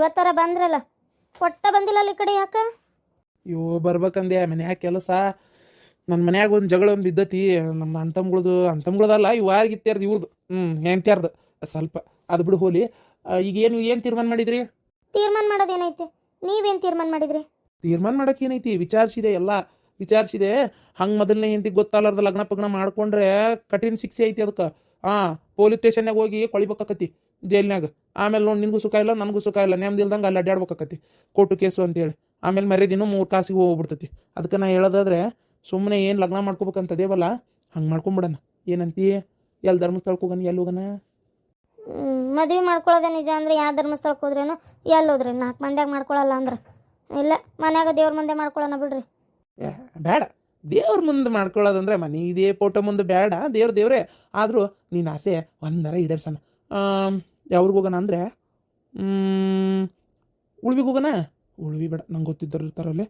ಇವತ್ತರ ಬಂದ್ರಲ್ಲ ಕೊಟ್ಟ ಬಂದಿಲ್ಲಲ್ಲ ಈ ಕಡೆ ಯಾಕ? ಅಯ್ಯೋ ಬರ್ಬೇಕಂದೆ ಮನ್ಯಾಗ ಕೆಲಸ. ನನ್ನ ಮನ್ಯಾಗ ಒಂದು ಜಗಳ ಒಂದು ಬಿದ್ದತಿ ನಮ್ಮ ಅಂತಮ್ಗಳದು ಅಂತಮ್ಗಳದಲ್ಲ ಇವು ವಾರಿಗಿತ್ಯಾರ್ದು ಇವ್ರದ್ದು ಹ್ಞೂ ಹೆಂತ್ಯಾರ್ದು ಸ್ವಲ್ಪ ಅದು ಬಿಡು ಹೋಲಿ. ಈಗ ಏನು ಏನು ತೀರ್ಮಾನ ಮಾಡಿದ್ರಿ? ತೀರ್ಮಾನ ಮಾಡೋದೇನೈತೆ? ನೀವೇನ್ ತೀರ್ಮಾನ ಮಾಡಿದ್ರಿ? ತೀರ್ಮಾನ ಮಾಡಕ್ಕೆ ಏನೈತಿ? ವಿಚಾರಿಸಿದೆ ಎಲ್ಲ ವಿಚಾರಿಸಿದೆ. ಹಂಗೆ ಮೊದಲನೇ ಹೆಂಡತಿ ಗೊತ್ತಾಗಲಾರ್ದ ಲಗ್ನ ಪಗ್ನ ಮಾಡ್ಕೊಂಡ್ರೆ ಕಠಿಣ ಶಿಕ್ಷೆ ಐತಿ ಅದಕ್ಕೆ ಹಾಂ ಪೊಲೀಸ್ ಸ್ಟೇಷನ್ಯಾಗ ಹೋಗಿ ಕೊಳಿಬೇಕಾಕತಿ. ಜೈಲ್ನ್ಯಾಗ. ಆಮೇಲೆ ನೋಡಿ ನಿನಗೂ ಸುಖ ಇಲ್ಲ ನನಗೂ ಸುಖ ಇಲ್ಲ ನೆಮ್ಮದಿ ಇಲ್ದಂಗೆ ಅಲ್ಲಿ ಅಡ್ಡಾಡ್ಬೇಕಾಕತಿ ಕೋರ್ಟು ಕೇಸು ಅಂತೇಳಿ. ಆಮೇಲೆ ಮರ್ಯಾದಿನೂ ಮೂರು ಕಾಸಿಗೆ ಹೋಗ್ಬಿಡ್ತೈತಿ. ಅದಕ್ಕೆ ನಾ ಹೇಳೋದಾದ್ರೆ ಸುಮ್ಮನೆ ಏನು ಲಗ್ನ ಮಾಡ್ಕೋಬೇಕಂತ ಅದೇವಲ್ಲ ಹಂಗೆ ಮಾಡ್ಕೊಂಬಿಡೋಣ. ಏನಂತೀ? ಎಲ್ಲಿ ಧರ್ಮಸ್ಥಳಕ್ಕೆ ಹೋಗೋಣ ಎಲ್ಲಿ ಹೋಗೋಣ? ಮದುವೆ ಮಾಡ್ಕೊಳ್ಳೋದೇ ನಿಜ ಅಂದ್ರೆ ಯಾವ ಧರ್ಮಸ್ಥಳಕ್ಕೆ ಹೋದ್ರೇನು ಎಲ್ಲಿ ಹೋದ್ರಿ? ನಾಲ್ಕು ಮಂದ್ಯಾಗ ಮಾಡ್ಕೊಳ್ಳಲ್ಲ ಅಂದ್ರೆ. ಇಲ್ಲ ಮನ್ಯಾಗ ದೇವ್ರ ಮುಂದೆ ಮಾಡ್ಕೊಳ್ಳೋಣ ಬಿಡ್ರಿ. ಬೇಡ ದೇವ್ರ ಮುಂದೆ ಮಾಡ್ಕೊಳ್ಳೋದಂದ್ರೆ ಮನೆ ಇದೇ ಫೋಟೋ ಮುಂದೆ ಬೇಡ ದೇವ್ರ ದೇವ್ರೆ. ಆದರೂ ನೀನು ಆಸೆ ಒಂದರ ಈಡೇರ್ಸಣ. ಯಾವ್ರಿಗೆ ಹೋಗೋಣ ಅಂದರೆ? ಉಳ್ವಿಗೆ ಹೋಗೋಣ? ಉಳ್ವಿ ಬೇಡ ನಂಗೆ ಗೊತ್ತಿದ್ದರು ಇರ್ತಾರಲ್ಲಿ.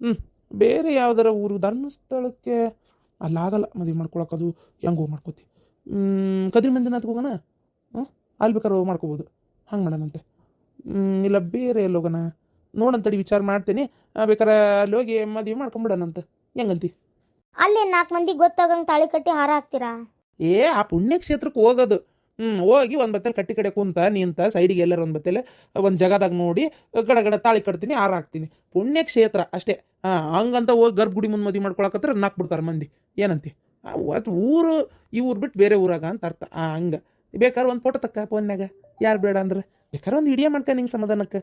ಹ್ಞೂ ಬೇರೆ ಯಾವ್ದಾರ ಊರು ಧರ್ಮಸ್ಥಳಕ್ಕೆ? ಅಲ್ಲಾಗಲ್ಲ ಮದುವೆ ಅದು ಹೆಂಗೆ ಹೋಗಿ ಮಾಡ್ಕೋತಿ? ಕದ್ರಿ ಮಂದಿನಾಥ್ಗೆ ಹೋಗೋಣ? ಹ್ಞೂ ಅಲ್ಲಿ ಬೇಕಾದ್ರೆ ಹೋಗಿ ಮಾಡ್ಕೋಬೋದು. ಹಂಗೆ ಮಾಡೋಣಂತೆ. ಇಲ್ಲ ಬೇರೆ ಎಲ್ಲಿ ಹೋಗೋಣ? ನೋಡಂತಡಿ ವಿಚಾರ ಮಾಡ್ತೀನಿ. ಬೇಕಾದ್ರೆ ಬೇಕಾರೆ ಅಲ್ಲಿ ಹೋಗಿ ಮದುವೆ ಮಾಡ್ಕೊಂಬಿಡೋಣಂತೆ. ಹೆಂಗಂತಿ? ಅಲ್ಲೇ ನಾಲ್ಕು ಮಂದಿ ಗೊತ್ತಾಗಂಗೆ ತಾಳಿ ಕಟ್ಟಿ ಹಾರ ಹಾಕ್ತೀರಾ? ಏ ಆ ಪುಣ್ಯಕ್ಷೇತ್ರಕ್ಕೆ ಹೋಗೋದು. ಹ್ಞೂ ಹೋಗಿ ಒಂದು ಬತ್ತಲ್ಲಿ ಕಟ್ಟಿ ಕಡೆ ಕುಂತ ನಿಂತ ಸೈಡಿಗೆ ಎಲ್ಲರ ಒಂದು ಬತ್ತಲೆ ಒಂದು ಜಗದಾಗ ನೋಡಿ ಗಡ ಗಡ ತಾಳಿ ಕಟ್ತೀನಿ ಆರ ಹಾಕ್ತೀನಿ. ಪುಣ್ಯಕ್ಷೇತ್ರ ಅಷ್ಟೇ. ಹಾಂ, ಹಂಗಂತ ಹೋಗಿ ಗರ್ಭಗುಡಿ ಮುಂದೆ ಮದುವೆ ಮಾಡ್ಕೊಳಕತ್ರ ನಾಕ್ ಬಿಡ್ತಾರೆ ಮಂದಿ. ಏನಂತಿ? ಅವತ್ತು ಊರು, ಈ ಊರು ಬಿಟ್ಟು ಬೇರೆ ಊರಾಗ ಅಂತ ಅರ್ಥ. ಹಂಗೆ. ಬೇಕಾದ್ರೆ ಒಂದು ಫೋಟೋ ತಕ್ಕ ಫೋನ್ಯಾಗ ಯಾರು ಬೇಡ ಅಂದ್ರೆ? ಬೇಕಾದ್ರೆ ಒಂದು ವಿಡಿಯೋ ಮಾಡ್ಕ ನಿಂಗೆ ಸಮಾಧಾನಕ್ಕೆ.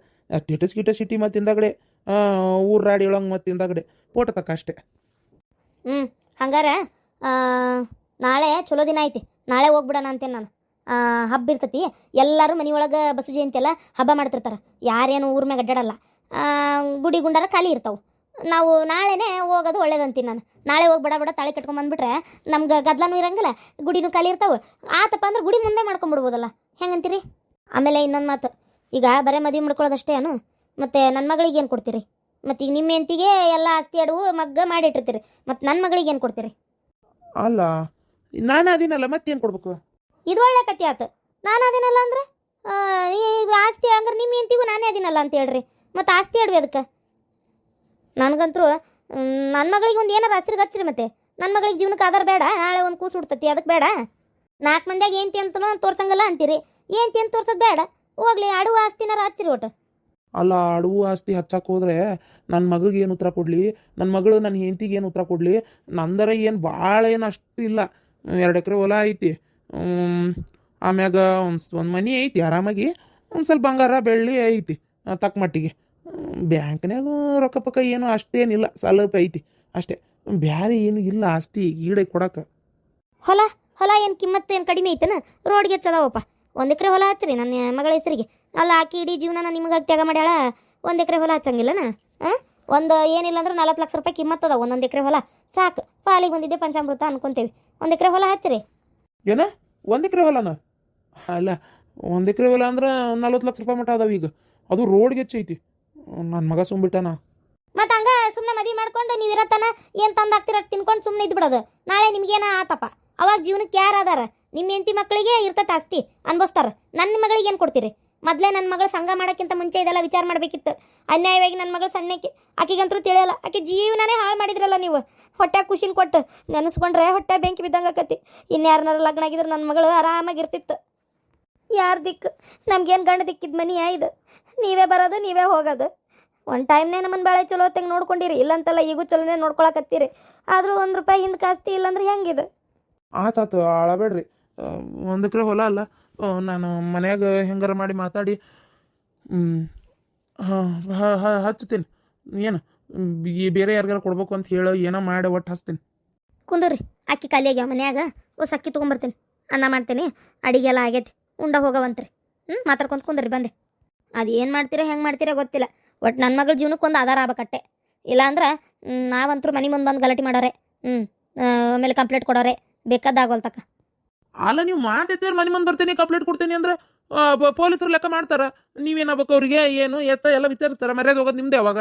ಟೇಟಸ್ ಗಿಟಸ್ ಸಿಟಿ ಮತ್ತು ಹಿಂದಾಗಡೆ. ಊರು ರಾಡಿ ಒಳಗೆ ಮತ್ತು ಹಿಂದಾಗಡೆ. ಫೋಟೋ ತಕ್ಕ ಅಷ್ಟೇ. ಹ್ಞೂ ಹಂಗಾರ ನಾಳೆ ಚಲೋ ದಿನ ಐತಿ. ನಾಳೆ ಹೋಗ್ಬಿಡೋಣ ಅಂತೇನೆ ನಾನು. ಹಬ್ಬ ಇರ್ತತಿ, ಎಲ್ಲರೂ ಮನೆಯೊಳಗೆ ಬಸವ ಜಯಂತಿ ಎಲ್ಲ ಹಬ್ಬ ಮಾಡ್ತಿರ್ತಾರೆ. ಯಾರೇನು ಊರ ಮ್ಯಾಗ ಅಡ್ಡಾಡಲ್ಲ. ಗುಡಿ ಗುಂಡಾರ ಖಾಲಿ ಇರ್ತಾವೆ. ನಾವು ನಾಳೆನೇ ಹೋಗೋದು ಒಳ್ಳೇದಂತೀನಿ ನಾನು. ನಾಳೆ ಹೋಗಿ ಬಡ ಬಡ ತಾಳಿ ಕಟ್ಕೊಂಡ್ ಬಂದ್ಬಿಟ್ರೆ ನಮ್ಗೆ ಗದ್ಲನೂ ಇರಂಗಿಲ್ಲ, ಗುಡಿನೂ ಖಾಲಿ ಇರ್ತಾವೆ. ಆತಪ್ಪ ಅಂದ್ರೆ ಗುಡಿ ಮುಂದೆ ಮಾಡ್ಕೊಂಬಿಡ್ಬೋದಲ್ಲ. ಹೆಂಗಂತೀರಿ? ಆಮೇಲೆ ಇನ್ನೊಂದು ಮಾತು. ಈಗ ಬರೀ ಮದುವೆ ಮಾಡ್ಕೊಳ್ಳೋದಷ್ಟೇ ಅನು ಮತ್ತು ನನ್ನ ಮಗಳಿಗೆ ಏನು ಕೊಡ್ತೀರಿ? ಮತ್ತು ಈಗ ನಿಮ್ಮ ಹೆಂಡತಿಗೆ ಎಲ್ಲ ಆಸ್ತಿ, ಅಡವು, ಮಗ್ಗ ಮಾಡಿಟ್ಟಿರ್ತೀರಿ. ಮತ್ತು ನನ್ನ ಮಗಳಿಗೆ ಏನು ಕೊಡ್ತೀರಿ? ಅಲ್ಲ, ನಾನು ಅದಿನಲ್ಲ, ಮತ್ತೇನು ಕೊಡ್ಬೇಕು? ಇದು ಒಳ್ಳೆ ಕತೆ ಆತು. ನಾನು ಅದೇನಲ್ಲ ಅಂದ್ರೆ ಆಸ್ತಿ ಹಂಗಾರೆ ನಿಮ್ಮ ಹೆಂಡತಿಗೂ ನಾನೇ ಅದಿನಲ್ಲ ಅಂತ ಹೇಳ್ರಿ. ಮತ್ತು ಆಸ್ತಿ ಆಡ್ವಿ ಅದಕ್ಕೆ. ನನಗಂತರೂ ನನ್ನ ಮಗಳಿಗೆ ಒಂದು ಏನಾರ ಹಸಿರು ಹಚ್ಚಿರಿ ಮತ್ತೆ. ನನ್ನ ಮಗಳಿಗೆ ಜೀವನಕ್ಕೆ ಆಧಾರ ಬೇಡ, ನಾಳೆ ಒಂದು ಕೂಸು ಹುಡ್ತತಿ ಅದಕ್ಕೆ ಬೇಡ. ನಾಲ್ಕು ಮಂದಿಯಾಗ ಏನು ಅಂತನೂ ತೋರ್ಸಂಗಲ್ಲ ಅಂತೀರಿ. ಏನು ಅಂತ ತೋರ್ಸೋದು ಬೇಡ. ಹೋಗ್ಲಿ ಅಡುವ ಆಸ್ತಿನಾರ ಹಚ್ಚಿರಿ ಒಟ್ಟು. ಅಲ್ಲ ಅಡುವು ಆಸ್ತಿ ಹಚ್ಚಕ್ಕೆ ಹೋದ್ರೆ ನನ್ನ ಮಗಳಿಗೆ ಏನು ಉತ್ತರ ಕೊಡಲಿ? ನನ್ನ ಮಗಳು ನನ್ನ ಹೆಂಡತಿಗೆ ಏನು ಉತ್ತರ ಕೊಡಲಿ? ನಂದರ ಏನು ಭಾಳ ಏನು ಅಷ್ಟು ಇಲ್ಲ. ಎರಡು ಎಕರೆ ಹೊಲ ಐತಿ. ಆಮ್ಯಾಗ ಒಂದು ಒಂದು ಮನೆ ಐತಿ ಆರಾಮಾಗಿ. ಒಂದು ಸ್ವಲ್ಪ ಬಂಗಾರ ಬೆಳ್ಳಿ ಐತಿ ತಕ್ಕ ಮಟ್ಟಿಗೆ. ಬ್ಯಾಂಕ್ನಾಗ ರೊಕ್ಕ ಪಕ್ಕ ಏನು ಅಷ್ಟೇನಿಲ್ಲ ಸ್ವಲ್ಪ ಐತಿ ಅಷ್ಟೇ. ಬ್ಯಾರೆ ಏನು ಇಲ್ಲ ಆಸ್ತಿ ಈಡೆ ಕೊಡಕ್ಕೆ ಹೊಲ ಹೊಲ ಏನು ಕಿಮ್ಮತ್ತು ಏನು ಕಡಿಮೆ ಐತನ? ರೋಡ್ಗೆ ಚದಾವಪ್ಪ ಒಂದು ಎಕರೆ ಹೊಲ ಹಚ್ಚಿರಿ ನನ್ನ ಮಗಳ ಹೆಸರಿಗೆ. ಅಲ್ಲ ಆಕಿ ಇಡೀ ಜೀವನ ನಿಮಗೆ ತ್ಯಾಗ ಮಾಡ್ಯಾಳ? ಒಂದು ಎಕರೆ ಹೊಲ ಹಚ್ಚಂಗಿಲ್ಲನ? ಹಾಂ ಒಂದು ಏನಿಲ್ಲ ಅಂದ್ರೆ ನಲ್ವತ್ತು ಲಕ್ಷ ರೂಪಾಯಿ ಕಿಮ್ಮತ್ತು ಅದ ಒಂದೊಂದು ಎಕರೆ ಹೊಲ. ಸಾಕು ಪಾಲಿಗೆ ಬಂದಿದ್ದೆ ಪಂಚಾಮೃತ ಅನ್ಕೊಂತೇವೆ. ಒಂದು ಎಕರೆ ಹೊಲ ಹಚ್ಚಿರಿ. ಏನ? ಒಂದು ಎಕರೆ ಹೊಲನ? ಅಲ್ಲ, ಒಂದು ಎಕರೆ ಹೊಲ ಅಂದ್ರೆ ನಲ್ವತ್ತು ಲಕ್ಷ ರೂಪಾಯಿ ಮಟ್ಟ ಅದಾವ ಈಗ. ಅದು ರೋಡ್ಗೆ ಹೆಚ್ಚೈತಿ ನನ್ನ ಮಗ ಸುಮ್ಬಿಟ್ಟಾನ ಮತ್ತೆ ಹಂಗ ಸುಮ್ಮನೆ ಮದಿ ಮಾಡ್ಕೊಂಡು ನೀವು ಇರತ್ತನ ಏನು ತಂದು ತಿನ್ಕೊಂಡು ಸುಮ್ಮನೆ ಇದ್ಬಿಡೋದು ನಾಳೆ ನಿಮ್ಗೇನ ಆತಪ್ಪ ಅವಾಗ ಜೀವನಕ್ಕೆ ಯಾರು ಅದಾರ ನಿಮ್ಮ ಹೆಂಡತಿ ಮಕ್ಕಳಿಗೆ ಇರ್ತೈತೆ ಆಸ್ತಿ ಅನ್ಭವಿಸ್ತಾರ. ನನ್ನ ಮಗಳಿಗೆ ಏನು ಕೊಡ್ತೀರಿ? ಮೊದಲೇ ನನ್ನ ಮಗಳು ಸಂಘ ಮಾಡೋಕ್ಕಿಂತ ಮುಂಚೆ ಇದೆಲ್ಲ ವಿಚಾರ ಮಾಡಬೇಕಿತ್ತು. ಅನ್ಯಾಯವಾಗಿ ನನ್ನ ಮಗಳು ಸಣ್ಣಕ್ಕೆ, ಆಕೆಗಂತರೂ ತಿಳಿಯಲ್ಲ. ಆಕೆ ಜೀವನನೇ ಹಾಳು ಮಾಡಿದ್ರಲ್ಲ ನೀವು. ಹೊಟ್ಟೆ ಖುಷಿನ ಕೊಟ್ಟು ನೆನೆಸ್ಕೊಂಡ್ರೆ ಹೊಟ್ಟೆ ಬೆಂಕಿ ಬಿದ್ದಂಗೆ ಆಕತಿ. ಇನ್ಯಾರನಾರು ಲಗ್ನ ಆಗಿದ್ರೆ ನನ್ನ ಮಗಳು ಆರಾಮಾಗಿರ್ತಿತ್ತು ಯಾರು ದಿಕ್ಕು? ನಮ್ಗೇನು ಗಂಡ ದಿಕ್ಕಿದ ಮನೆಯ ಇದು? ನೀವೇ ಬರೋದು, ನೀವೇ ಹೋಗೋದು. ಒಂದು ಟೈಮ್ನೇ ನಮ್ಮನ್ನು ಭಾಳ ಚಲೋ ಹೊತ್ತಂಗೆ ನೋಡ್ಕೊಂಡಿರಿ. ಇಲ್ಲಂತಲ್ಲ ಈಗೂ ಚಲೋನೇ ನೋಡ್ಕೊಳಕತ್ತೀರಿ. ಆದರೂ ಒಂದು ರೂಪಾಯಿ ಹಿಂದೆ ಕಾಸ್ತಿ ಇಲ್ಲಂದ್ರೆ ಹೆಂಗಿದು? ಆತಾತು ಆಳಬೇಡ್ರಿ ಒಂದು ಎಕರೆ ಹೊಲ ಅಲ್ಲ. ನಾನು ಮನ್ಯಾಗ ಹೆಂಗಾರ ಮಾಡಿ ಮಾತಾಡಿ. ಹಾಂ ಹಚ್ತೀನಿ ಏನು ಬೇರೆ ಯಾರಿಗಾರ ಕೊಡ್ಬೇಕು ಅಂತ ಹೇಳೋ ಏನೋ ಮಾಡಿ ಒಟ್ಟು ಹಚ್ತೀನಿ. ಕುಂದ್ರಿ ಅಕ್ಕಿ ಖಾಲಿ ಆಗ್ಯಾವ ಮನ್ಯಾಗ ಹೊಸ ಅಕ್ಕಿ ತೊಗೊಂಬರ್ತೀನಿ. ಅನ್ನ ಮಾಡ್ತೀನಿ ಅಡಿಗೆ ಎಲ್ಲ ಆಗೈತಿ ಉಂಡ ಹೋಗವಂತ್ರಿ. ಹ್ಞೂ ಮಾತಾಡ್ಕೊಂತ ಕುಂದ್ರಿ ಬಂದೆ. ಅದು ಏನು ಮಾಡ್ತೀರಾ ಹೆಂಗೆ ಮಾಡ್ತೀರೋ ಗೊತ್ತಿಲ್ಲ. ಒಟ್ಟು ನನ್ನ ಮಗಳ ಜೀವನಕ್ಕೆ ಒಂದು ಆಧಾರ ಆಗ್ಬೇಕಟ್ಟೆ. ಇಲ್ಲಾಂದ್ರೆ ನಾವಂತರೂ ಮನೆ ಮುಂದೆ ಬಂದು ಗಲಾಟೆ ಮಾಡೋರೆ. ಹ್ಞೂ ಆಮೇಲೆ ಕಂಪ್ಲೇಂಟ್ ಕೊಡೋರೆ. ಬೇಕಾದಾಗೋಲ್ತಕ್ಕ ಅಲ್ಲ, ನೀವು ಮಾಡಿದ್ದೀರಿ ಮನೆ ಮುಂದೆ ಬರ್ತೀನಿ ಕಂಪ್ಲೇಂಟ್ ಕೊಡ್ತೀನಿ ಅಂದ್ರೆ ಪೊಲೀಸರು ಲೆಕ್ಕ ಮಾಡ್ತಾರ? ನೀವೇನಾಗಬೇಕು ಅವ್ರಿಗೆ? ಏನು? ಎತ್ತ ಎಲ್ಲ ವಿಚಾರಿಸ್ತಾರ? ಮರ್ಯಾದೆ ಹೋಗೋದು ನಿಮ್ಮದೇ ಅವಾಗ?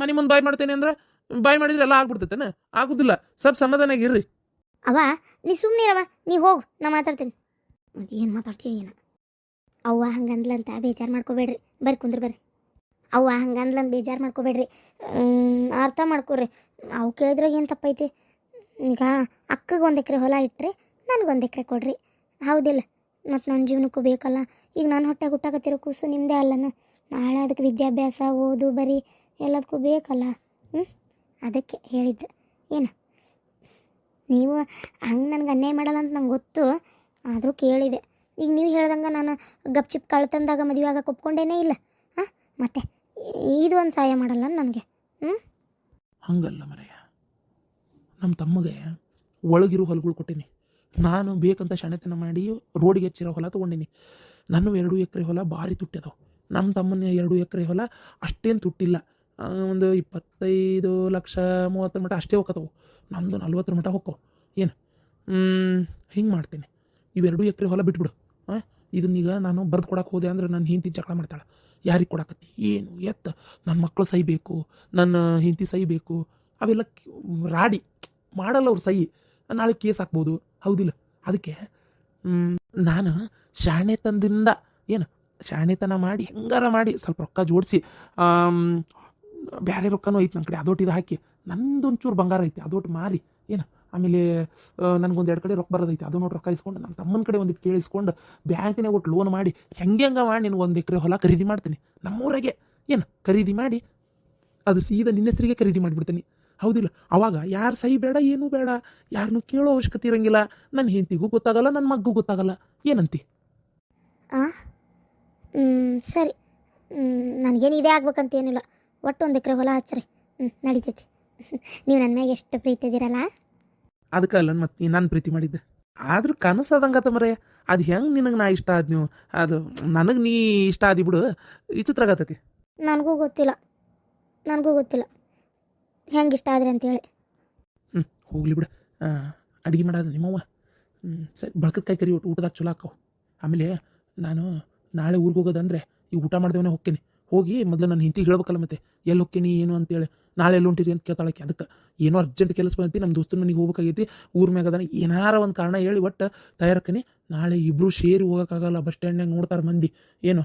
ಮನೆ ಮುಂದೆ ಬಾಯ್ ಮಾಡ್ತೀನಿ ಅಂದ್ರೆ ಬಾಯ್ ಮಾಡಿದ್ರೆ ಎಲ್ಲ ಆಗ್ಬಿಡ್ತೈತೆ ಆಗುದಿಲ್ಲ. ಸ್ವಲ್ಪ ಸಮಾಧಾನಾಗಿ ಇರ್ರಿ. ಅವ ನೀ ಸುಮ್ಮನಿರವ ನೀ ಹೋಗು, ನಾ ಮಾತಾಡ್ತೀನಿ. ಮತ್ತೆ ಏನು ಮಾತಾಡ್ತೀಯ ಏನು. ಅವ್ವ, ಹಂಗಂದ್ಲಂತ ಬೇಜಾರು ಮಾಡ್ಕೋಬೇಡ್ರಿ. ಬರ್ರಿ ಕುಂದ್ರ ಬರ್ರಿ. ಅವ್ವ, ಹಂಗಂದ್ಲಂತ ಬೇಜಾರು ಮಾಡ್ಕೋಬೇಡ್ರಿ. ಅರ್ಥ ಮಾಡ್ಕೊರಿ. ಅವು ಕೇಳಿದ್ರಾಗ ಏನು ತಪ್ಪೈತಿ? ಈಗ ಅಕ್ಕಗೆ ಒಂದು ಎಕರೆ ಹೊಲ ಇಟ್ರಿ ನನಗೊಂದು ಎಕರೆ ಕೊಡ್ರಿ. ಹೌದಿಲ್ಲ ಮತ್ತು ನನ್ನ ಜೀವನಕ್ಕೂ ಬೇಕಲ್ಲ. ಈಗ ನಾನು ಹೊಟ್ಟೆ ಹುಟ್ಟಾಕತ್ತಿರೋ ಕೂಸು ನಿಮ್ಮದೇ ಅಲ್ಲನ? ನಾಳೆ ಅದಕ್ಕೆ ವಿದ್ಯಾಭ್ಯಾಸ, ಓದು, ಬರೀ ಎಲ್ಲದಕ್ಕೂ ಬೇಕಲ್ಲ? ಹ್ಞೂ ಅದಕ್ಕೆ ಹೇಳಿದ್ದೆ. ಏನು? ನೀವು ಹಂಗೆ ನನಗೆ ಅನ್ಯಾಯ ಮಾಡಲ್ಲ ಅಂತ ನಂಗೆ ಗೊತ್ತು, ಆದರೂ ಕೇಳಿದೆ. ಈಗ ನೀವು ಹೇಳ್ದಂಗೆ ನಾನು ಗಪ್ ಚಿಪ್ ಕಳ್ತಂದಾಗ ಮದುವೆ ಆಗಕ್ಕೆ ಒಪ್ಕೊಂಡೇನೇ ಇಲ್ಲ. ಹಾಂ? ಮತ್ತೆ ಇದು ಒಂದು ಸಹಾಯ ಮಾಡಲ್ಲ ನನಗೆ. ಹ್ಞೂ ಹಂಗಲ್ಲ ಮರೆಯ ನಮ್ಮ ತಮ್ಮಗೆ ಒಳಗಿರೋ ಹೊಲಗಳು ಕೊಟ್ಟೀನಿ. ನಾನು ಬೇಕಂತ ಶಾಣೆತನ ಮಾಡಿ ರೋಡಿಗೆ ಹೆಚ್ಚಿರೋ ಹೊಲ ತೊಗೊಂಡಿನಿ. ನನ್ನ ಎರಡು ಎಕರೆ ಹೊಲ ಭಾರಿ ತುಟ್ಟಿದವು. ನಮ್ಮ ತಮ್ಮನ ಎರಡು ಎಕರೆ ಹೊಲ ಅಷ್ಟೇನು ತುಟ್ಟಿಲ್ಲ. ಒಂದು ಇಪ್ಪತ್ತೈದು ಲಕ್ಷ ಮೂವತ್ತರ ಮಟ್ಟ ಅಷ್ಟೇ ಹೋಗತ್ತವು ನಮ್ಮದು ನಲ್ವತ್ತರ ಮಟ್ಟ ಹೋಕ್ಕವು. ಏನು? ಹಿಂಗೆ ಮಾಡ್ತೀನಿ. ಇವೆರಡು ಎಕರೆ ಹೊಲ ಬಿಟ್ಬಿಡು. ಹಾಂ ಇದನ್ನೀಗ ನಾನು ಬರ್ದು ಕೊಡಕ್ಕೆ ಹೋದೆ ಅಂದ್ರೆ ನನ್ನ ಹಿಂತಿ ಜಗಳ ಮಾಡ್ತಾಳೆ. ಯಾರಿಗೆ ಕೊಡಕತ್ತಿ? ಏನು? ಎತ್ತ? ನನ್ನ ಮಕ್ಕಳು ಸೈಬೇಕು, ನನ್ನ ಹಿಂತಿ ಸೈಬೇಕು, ಅವೆಲ್ಲ ರಾಡಿ. ಮಾಡಲ್ಲ ಅವ್ರು ಸಹಿ ನಾಳೆ ಕೇಸ್ ಹಾಕ್ಬೋದು. ಹೌದಿಲ್ಲ. ಅದಕ್ಕೆ ನಾನು ಶಾಣೆತನದಿಂದ ಏನು ಶಾಣೆತನ ಮಾಡಿ ಹೆಂಗಾರ ಮಾಡಿ ಸ್ವಲ್ಪ ರೊಕ್ಕ ಜೋಡಿಸಿ ಬೇರೆ ರೊಕ್ಕನೂ ಐತೆ ನನ್ನ ಕಡೆ. ಅದೊಟ್ಟು ಇದು ಹಾಕಿ. ನಂದೊಂಚೂರು ಬಂಗಾರ ಐತಿ. ಅದೊಟ್ಟು ಮಾರಿ. ಏನು? ಆಮೇಲೆ ನನಗೊಂದು ಎರಡು ಕಡೆ ರೊಕ್ಕ ಬರೋದೈತಿ. ಅದು ನೋಡಿ ರೊಕ್ಕ ಇಸ್ಕೊಂಡು ನನ್ನ ತಮ್ಮನ ಕಡೆ ಒಂದಿಟ್ಟು ಕೇಳಿಸ್ಕೊಂಡು ಬ್ಯಾಂಕಿನಾಗ ಒಟ್ಟು ಲೋನ್ ಮಾಡಿ ಹೆಂಗೆ ಹೆಂಗೆ ಮಾಡಿ ನೀನು ಒಂದು ಎಕರೆ ಹೊಲ ಖರೀದಿ ಮಾಡ್ತೀನಿ. ನಮ್ಮೂರಾಗೆ. ಏನು? ಖರೀದಿ ಮಾಡಿ ಅದು ಸೀದಾ ನಿನ್ನ ಹೆಸರಿಗೆ ಖರೀದಿ ಮಾಡಿಬಿಡ್ತೀನಿ. ಹೌದಿಲ್ಲ. ಅವಾಗ ಯಾರು ಸಹಿ ಬೇಡ ಏನೂ ಬೇಡ. ಯಾರನ್ನೂ ಕೇಳೋ ಅವಶ್ಯಕತೆ ಇರಂಗಿಲ್ಲ. ನನ್ನ ಹೆಂಡತಿಗೂ ಗೊತ್ತಾಗಲ್ಲ ನನ್ನ ಮಗ್ಗೂ ಗೊತ್ತಾಗಲ್ಲ. ಏನಂತಿ? ಆ? ಸರಿ. ನನಗೇನು ಇದೇ ಆಗ್ಬೇಕಂತೇನಿಲ್ಲ ಒಟ್ಟು ಒಂದು ಎಕರೆ ಹೊಲ ಹಚ್ಚ್ರಿ. ಹ್ಞೂ ನಡೀತೈತಿ. ನೀವು ನನ್ನ ಮ್ಯಾಗ ಎಷ್ಟು ಪ್ರೀತಿ ಇದೀರಲ್ಲ ಅದಕ್ಕೆ ಅಲ್ಲ ಮತ್ತೆ ನಾನು ಪ್ರೀತಿ ಮಾಡಿದ್ದೆ. ಕನಸು ಕನಸದಂಗತ್ತ ಮರೆಯ ಅದು ಹೆಂಗೆ ನಿನಗೆ ನಾ ಇಷ್ಟ ಆದ್ ನೀವು ಅದು ನನಗೆ ನೀ ಇಷ್ಟ ಆದಿ ಬಿಡು. ವಿಚಿತ್ರ ಆಗತ್ತೈತಿ ನನಗೂ ಗೊತ್ತಿಲ್ಲ. ನನಗೂ ಗೊತ್ತಿಲ್ಲ. ಹೆಂಗೆ ಇಷ್ಟ ಆದ್ರೆ ಅಂತೇಳಿ. ಹ್ಞೂ ಹೋಗ್ಲಿ ಬಿಡು. ಅಡುಗೆ ಮಾಡೋದು ನಿಮ್ಮವ್ವ. ಹ್ಞೂ ಸರಿ, ಬಳಕದ ಕಾಯಿ ಕರಿ ಊಟ, ಊಟದಾಗ ಚಲೋ ಹಾಕವು ಆಮೇಲೆ ನಾನು ನಾಳೆ ಊರಿಗೆ ಹೋಗೋದಂದ್ರೆ ಈಗ ಊಟ ಮಾಡ್ದೇವನೇ ಹೋಗ್ತೀನಿ. ಹೋಗಿ ಮೊದಲು ನನ್ನ ಹಿಂತಿಗೆ ಹೇಳ್ಬೇಕಲ್ಲ ಮತ್ತೆ ಎಲ್ಲಿ ಹೋಗ್ತೀನಿ, ಏನು ಅಂತೇಳಿ. ನಾಳೆ ಎಲ್ಲಿ ಹೊಂಟಿರಿ ಅಂತ ಕೇಳ್ತಾಳಕ್ಕೆ. ಅದಕ್ಕೆ ಏನೋ ಅರ್ಜೆಂಟ್ ಕೆಲಸ ಬಂದೈತಿ ನಮ್ಮ ದೋಸ್ತನ ಮನೆಗೆ ಹೋಗ್ಬೇಕಾಗೈತಿ, ಊರ ಮ್ಯಾಗ ಅದಾನ, ಏನಾರ ಒಂದು ಕಾರಣ ಹೇಳಿ ಒಟ್ಟು ತಯಾರಕ್ಕನಿ ನಾಳೆ ಇಬ್ಬರು ಸೇರಿ ಹೋಗೋಕ್ಕಾಗಲ್ಲ, ಬಸ್ ಸ್ಟ್ಯಾಂಡ್ನಾಗ ನೋಡ್ತಾರೆ ಮಂದಿ. ಏನು?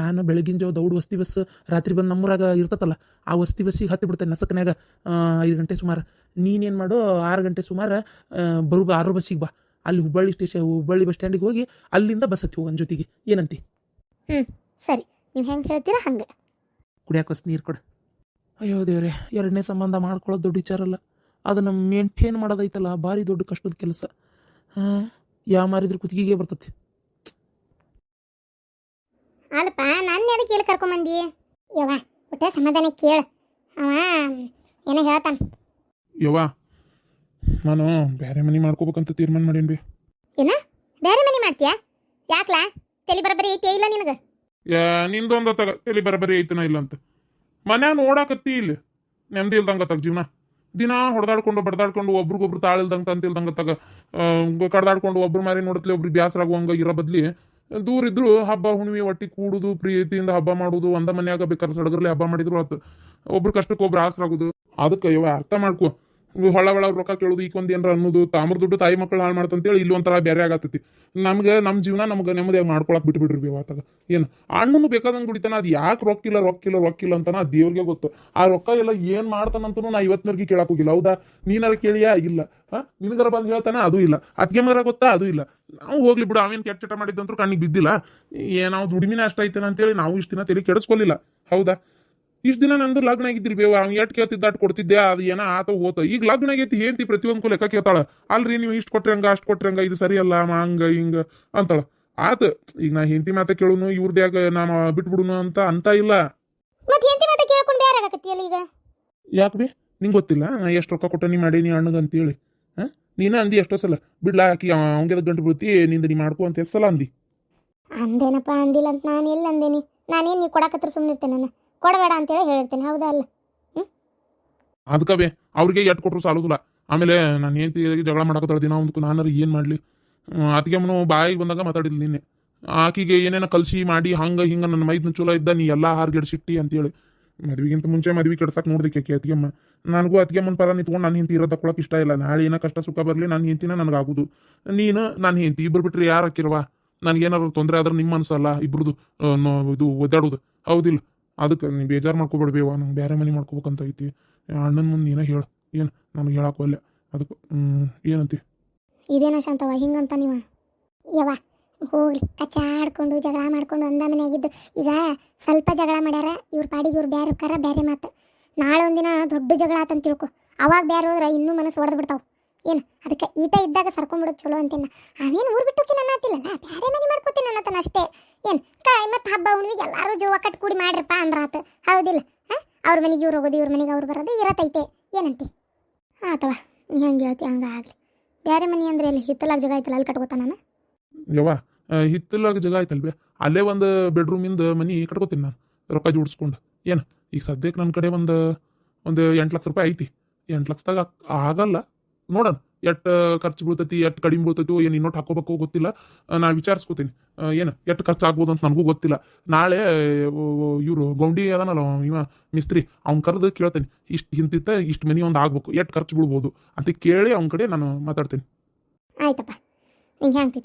ನಾನು ಬೆಳಗಿನ ಜಾವ ದೌಡ್ ವಸ್ತಿ ಬಸ್ ರಾತ್ರಿ ಬಂದು ನಮ್ಮೂರಾಗ ಇರ್ತತಲ್ಲ ಆ ವಸ್ತಿ ಬಸ್ಸಿಗೆ ಹತ್ತಿ ಬಿಡ್ತೇನೆ ನಸಕ್ನ್ಯಾಗ ಐದು ಗಂಟೆ ಸುಮಾರು. ನೀನೇನು ಮಾಡು ಆರು ಗಂಟೆ ಸುಮಾರು ಬರು ಆರು ಬಸ್ಸಿಗೆ ಬಾ. ಅಲ್ಲಿ ಹುಬ್ಬಳ್ಳಿ ಸ್ಟೇಷನ್ ಹುಬ್ಬಳ್ಳಿ ಬಸ್ ಸ್ಟ್ಯಾಂಡಿಗೆ ಹೋಗಿ ಅಲ್ಲಿಂದ ಬಸ್ ಹತ್ತಿ ಹೋಗೋಣ ಜೊತೆಗೆ. ಏನಂತಿ? ಸರಿ. ನೀವು ಹೆಂಗೆ ಹೇಳ್ತೀರಾ ಹಂಗೆ. ಕುಡಿಯಾಕ ನೀರು ಕೊಡು. ಅಯ್ಯೋ ದೇವ್ರೆ ಎರಡನೇ ಸಂಬಂಧ ಮಾಡ್ಕೊಳ್ಳೋದು ದೊಡ್ಡ ವಿಚಾರ ಅಲ್ಲ. ಅದನ್ನು ಮೇಂಟೈನ್ ಮಾಡೋದೈತಲ್ಲ ಭಾರಿ ದೊಡ್ಡ ಕಷ್ಟದ ಕೆಲಸ. ಹಾಂ ಯಾವ ಮಾರಿದ್ರೆ ಕುತ್ತಿಗೆಗೆ ಬರ್ತತಿ. ಅಲ್ಲಪ್ಪ ಅದಕ್ಕೆ ಇಲ್ಲಿ ಕರ್ಕೊಂಬಂದಿ ಯವ್ವ ಊಟ ಸಮಾಧಾನ ಕೇಳು. ಅವ ಏನೋ ಹೇಳ್ತಾನ? ಯವ್ವ ನಾನು ಬೇರೆ ಮನೆ ಮಾಡ್ಕೋಬೇಕಂತ ತೀರ್ಮಾನ ಮಾಡೀನಿ ಏನ? ಬೇರೆ ಮನೆ ಮಾಡ್ತೀಯಾ? ಯಾಕ್ಲಾ? ತಲೆ ಬರಬರಿ ಐತೆ ಇಲ್ಲ ನಿನಗೆ? ನಿಂದೊಂದ ತಗ ತಲೆ ಬರಬರಿ ಐತನ ಇಲ್ಲ ಅಂತ. ಮನೆ ನೋಡಾಕತ್ತಿ ಇಲ್ಲಿ. ನೆಮ್ಮದಿ ಇಲ್ದಂಗ ತಗ ಜೀವನ. ದಿನ ಹೊಡೆದಾಡ್ಕೊಂಡು ಬಡ್ದಾಡ್ಕೊಂಡು ಒಬ್ರಿಗೊಬ್ರು ತಾಳಿಲ್ದಂಗ ತಂತಿಲ್ದಂಗ ತಗ ಕಡ್ದಾಡ್ಕೊಂಡು ಒಬ್ರು ಮಾರಿ ನೋಡತ್ಲೆ ಒಬ್ರಿಗೆ ಬ್ಯಾಸರಾಗುವಂಗ ಇರೋ ಬದ್ಲಿ ದೂರ ಇದ್ರು ಹಬ್ಬ ಹುಣ್ಣಿಮೆ ಒಟ್ಟಿ ಕೂಡುದು, ಪ್ರೀತಿಯಿಂದ ಹಬ್ಬ ಮಾಡುದು, ಒಂದ ಮನ್ಯಾಗ ಬೇಕಾದ್ರೆ ಸಡಗರಲ್ಲಿ ಹಬ್ಬ ಮಾಡಿದ್ರು ಆತ ಒಬ್ರು ಕಷ್ಟಕ್ಕೆ ಒಬ್ರು ಆಸರಾಗುದು. ಅದಕ್ಕೆ ಇವ ಅರ್ಥ ಮಾಡ್ಕೊ. ಹೊಳ ಒಳ ರೊಕ್ಕ ಕೇಳುದು ಒಂದು ಏನ್ರ ಅನ್ನೋದು, ತಾಮ್ರ ದುಡ್ಡು ತಾಯಿ ಮಕ್ಕಳು ಹಾಳು ಮಾಡ್ತಂತೇಳಿ ಇಲ್ಲಿ ಒಂಥರ ಬೇರೆ ಆಗತ್ತೈತಿ. ನಮ್ಗೆ ನಮ್ಮ ಜೀವನ ನಮ್ಗೆ ನೆಮ್ಮದಿಯಾಗಿ ಮಾಡ್ಕೊಳಕ್ ಬಿಟ್ಬಿಡ್ರಿ ಬಿ ಆತಾಗ. ಏನು? ಅಣ್ಣನು ಬೇಕಾದಂಗೆ ದುಡಿತಾನ, ಅದು ಯಾಕೆ ರೊಕ್ಕಿಲ್ಲ ರೊಕ್ಕಿಲ್ಲ ರೊಕ್ಕಿಲ್ಲ ಅಂತಾನ ಆ ದೇವ್ರಿಗೆ ಗೊತ್ತು. ಆ ರೊಕ್ಕ ಎಲ್ಲ ಏನ್ ಮಾಡ್ತಾನಂತನೂ ನಾ ಇವತ್ತಿನವರೆಗೆ ಕೇಳಕ್ ಹೋಗಿಲ್ಲ. ಹೌದಾ? ನೀನಾರ ಕೇಳಿಯಾ? ಇಲ್ಲ. ಹಾಂ? ನಿನಗರ ಬಂದು ಹೇಳ್ತಾನೆ? ಅದು ಇಲ್ಲ. ಅದಕ್ಕೆ ಮರ ಗೊತ್ತಾ? ಅದು ಇಲ್ಲ. ನಾವು ಹೋಗ್ಲಿ ಬಿಡು, ಅವೇನು ಕೆಟ್ಟ ಚಟ ಮಾಡಿದ್ದಂತೂ ಕಣ್ಣಿಗೆ ಬಿದ್ದಿಲ್ಲ. ಏ, ನಾವು ದುಡಿಮಿನ ಅಷ್ಟ ಐತೇನ ಅಂತೇಳಿ ನಾವು ಇಷ್ಟು ದಿನ ತಲೆ ಕೆಡಿಸ್ಕೊಲಿಲ್ಲ. ಹೌದಾ? ಇಷ್ಟು ದಿನ ನಂದು ಲಗ್ನ ಆಗಿದ್ರಿ ಬೇವ ಅವ್ನು ಎಷ್ಟು ಕೇಳ್ತಿದ್ದ ಅಟ್ ಕೊಡ್ತಿದ್ದೆ ಅದು ಏನೋ ಆತ ಹೋತ. ಈಗ ಲಗ್ನ ಆಗೈತಿ ಹೇಳ್ತಿ ಪ್ರತಿಯೊಂದು ಲೆಕ್ಕ ಕೇಳ್ತಾಳ. ಅಲ್ರಿ ನೀವು ಇಷ್ಟು ಕೊಟ್ರಿ ಹಂಗ ಅಷ್ಟು ಕೊಟ್ರಿ ಹಂಗ ಇದು ಸರಿಯಲ್ಲ ಅಲ್ಲ ಹಂಗ ಹಿಂಗ ಅಂತಾಳ. ಆತ ಈಗ ನಾ ಹೆಂಡತಿ ಮಾತ ಕೇಳುನು ಇವ್ರದ್ಯಾಗ ನಾ ಬಿಟ್ಬಿಡುನು ಅಂತ ಅಂತ ಇಲ್ಲ. ಯಾಕೆ ಬಿ? ನಿಂಗೆ ಗೊತ್ತಿಲ್ಲ? ನಾ ಎಷ್ಟು ರೊಕ್ಕ ಕೊಟ್ಟನಿ ಮಾಡೀನಿ ಅಣ್ಣಗ ಅಂತೇಳಿ. ಹಾ? ನೀನ ಅಂದಿ ಎಷ್ಟೋ ಸಲ. ಬಿಡ್ಲಾ ಹಾಕಿ ಅವಂಗೆ ಗಂಟು ಬೀಳ್ತಿ ನಿಂದ ನೀ ಮಾಡ್ಕೊ ಅಂತ ಎಷ್ಟ್ ಸಲ ಅಂದಿ. ಅಂದೇನಪ್ಪ ಅಂದಿಲ್ಲ ಅಂತ ನಾನು ಎಲ್ಲಿ ಅಂದೇನಿ? ನಾನೇನು ನೀ ಕೊಡಕತ್ರ ಸುಮ್ಮನೆ ಇರ್ತೇನೆ ನಾನು? ಕೊಡಬೇಡ ಅಂತೇಳಿ ಹೇಳಿರ್ತೀನಿ, ಹೌದಾ ಅಲ್ಲ? ಅದಕ್ಕೆ ಬೇ ಅವ್ರಿಗೆ ಎಟ್ ಕೊಟ್ಟರು ಸಾಲೋದಿಲ್ಲ. ಆಮೇಲೆ ನಾನು ಹೆಂಡತಿ ಜಗಳ ಮಾಡಕತ್ತಾಳ ದಿನ ಒಂದು ನಾನು ಏನು ಮಾಡಲಿ? ಅದಕ್ಕೆ ಬಾಯಿಗೆ ಬಂದಾಗ ಮಾತಾಡಿದ್ಲು ನಿನ್ನೆ. ಆಕಿಗೆ ಏನೇನ ಕಲಸಿ ಮಾಡಿ, ಹಂಗ ಹಿಂಗ ನನ್ನ ಮೈದನ ಚಲೋ ಇದ್ದ, ನೀ ಎಲ್ಲ ಹಾರ್ಗೆಡ್ಸಿಟ್ಟಿ ಅಂತೇಳಿ. ಮದ್ವಿಗಿಂತ ಮುಂಚೆ ಮದ್ವಿ ಕೆಡ್ಸಕ್ ನೋಡ್ದಕ್ಕೆ ಅತ್ತಿಗೆಮ್ಮ ನನಗೂ ಅತ್ತಿಗೆಮ್ಮನ ಪರ ನಿಂತ್ಕೊಂಡು ನನ್ನ ಹಿಂತಿ ಇರೋ ಇಷ್ಟ ಇಲ್ಲ. ನಾಳೆ ಏನೋ ಕಷ್ಟ ಸುಖ ಬರಲಿ ನನ್ನ ಹಿಂತಿನ ನನಗಾಗೋದು. ನೀನು ನನ್ನ ಹಿಂತಿ ಇಬ್ಬರು ಬಿಟ್ರೆ ಯಾರು ಹಾಕಿರುವ? ನನಗೇನಾದ್ರು ತೊಂದರೆ ಆದ್ರೆ ನಿಮ್ಮ ಮನಸ್ಸಲ್ಲ ಇಬ್ರದು ಇದು ಒದ್ದಾಡೋದು. ಹೌದಿಲ್ಲ. ಅದಕ್ಕೆ ನೀ ಬೇಜಾರು ಮಾಡ್ಕೊಬೇಡಬೇವ ನಂಗೆ ಬೇರೆ ಮನೆ ಮಾಡ್ಕೋಬೇಕಂತ ಐತಿ. ಅಣ್ಣನ ಮುಂದೆ ನೀನೇ ಹೇಳು. ಏನು, ನಮಗೆ ಹೇಳಕ್ಕೋಲ್ಲ ಅದಕ್ಕೆ ಏನಂತಿ? ಇದೇನ ಶಾಂತವ ಹಿಂಗಂತ ನೀವ? ಯವ್ವ, ಹೋಗ್ಲಿ. ಕಚ್ಚಾಡ್ಕೊಂಡು, ಜಗಳ ಮಾಡ್ಕೊಂಡು ಒಂದ ಮನೆಯಾಗಿದ್ದು. ಈಗ ಸ್ವಲ್ಪ ಜಗಳ ಮಾಡ್ಯಾರ, ಇವ್ರ ಪಾಡಿಗೆ ಇವ್ರು ಬೇರೆ ಬೇರೆ ಮಾತು. ನಾಳೆ ಒಂದಿನ ದೊಡ್ಡ ಜಗಳ ಆತಂತ ತಿಳ್ಕೊ. ಅವಾಗ ಬೇರೆ ಹೋದ್ರೆ ಇನ್ನೂ ಮನಸ್ಸು ಹೊಡೆದು ಏನು, ಅದಕ್ಕೆ ಈಟ ಇದ್ದಾಗ ಸರ್ಕೊಂಡ್ಬಿಡೋದು ಚಲೋ ಅಂತೀನಿ? ಅವೇನು ಊರು ಬಿಟ್ಟು ಅನ್ನತ್ತಿಲ್ಲಲ್ಲ ಬೇರೆ ಮನೆ ಮಾಡ್ಕೋತೀನಿ ಅನ್ನತನ ಅಷ್ಟೇ. ಏನು ಕಾಯಿ ಮತ್ತು ಹಬ್ಬ ಹುಣ್ಣಿಗೆ ಎಲ್ಲರೂ ಜೋ ಕಟ್ ಕೂಡಿ ಮಾಡ್ರಪ್ಪ ಅಂದ್ರಾತ. ಹೌದಿಲ್ಲ, ಹಾಂ? ಅವ್ರ ಮನೆಗೆ ಇವ್ರು ಹೋಗೋದು, ಇವ್ರ ಮನೆಗೆ ಅವ್ರು ಬರೋದು ಇರತೈತೆ ಏನಂತಿ? ಆತವ ನೀ ಹಂಗೆ ಹೇಳ್ತಿ, ಹಂಗೆ ಆಗಲಿ. ಬೇರೆ ಮನೆ ಅಂದ್ರೆ ಎಲ್ಲಿ? ಹಿತ್ತಲಾಗ ಜಾಗ ಐತಲ್ಲ ಅಲ್ಲಿ ಕಟ್ಕೋತ ನಾನು? ಯವ್ವ ಹಿತ್ತಲಾಗ ಜಾಗ ಐತಲ್ವೇ ಅಲ್ಲೇ ಒಂದು ಬೆಡ್ರೂಮಿಂದ ಮನೆ ಕಟ್ಕೋತೀನಿ ನಾನು, ರೊಕ್ಕ ಜೋಡಿಸ್ಕೊಂಡು. ಏನು, ಈಗ ಸದ್ಯಕ್ಕೆ ನನ್ನ ಕಡೆ ಒಂದು ಒಂದು ಎಂಟು ಲಕ್ಷ ರೂಪಾಯಿ ಐತಿ. ಎಂಟು ಲಕ್ಷದಾಗ ಆಗಲ್ಲ. ನೋಡೋಣ. ಎಷ್ಟು ಖರ್ಚು ಬೀಳ್ತೈತಿ ಎಷ್ಟು ಕಡಿಮೆ ಬೀಳ್ತೈತೋ ಏನು ಇನ್ನೊಟ್ಟು ಹಾಕೋಬೇಕೋ ಗೊತ್ತಿಲ್ಲ. ನಾ ವಿಚಾರಿಸ್ಕೋತೀನಿ. ಏನು ಎಷ್ಟು ಖರ್ಚು ಆಗ್ಬೋದು ಅಂತ ನನಗೂ ಗೊತ್ತಿಲ್ಲ. ನಾಳೆ ಇವರು ಗೌಂಡಿ ಅದಾನಲ್ಲ ಇವ ಮಿಸ್ತ್ರಿ, ಅವ್ನು ಕರೆದು ಕೇಳ್ತೇನೆ. ಇಷ್ಟು ಹಿಂತಿತ್ತ ಇಷ್ಟು ಮನಿ ಒಂದು ಆಗ್ಬೇಕು. ಎಷ್ಟು ಖರ್ಚು ಬೀಳ್ಬೋದು ಅಂತ ಕೇಳಿ ಅವ್ನ ಕಡೆ ನಾನು ಮಾತಾಡ್ತೀನಿ. ಆಯ್ತಪ್ಪ. ನಿಂಗೆ ಹೆಂಗೆ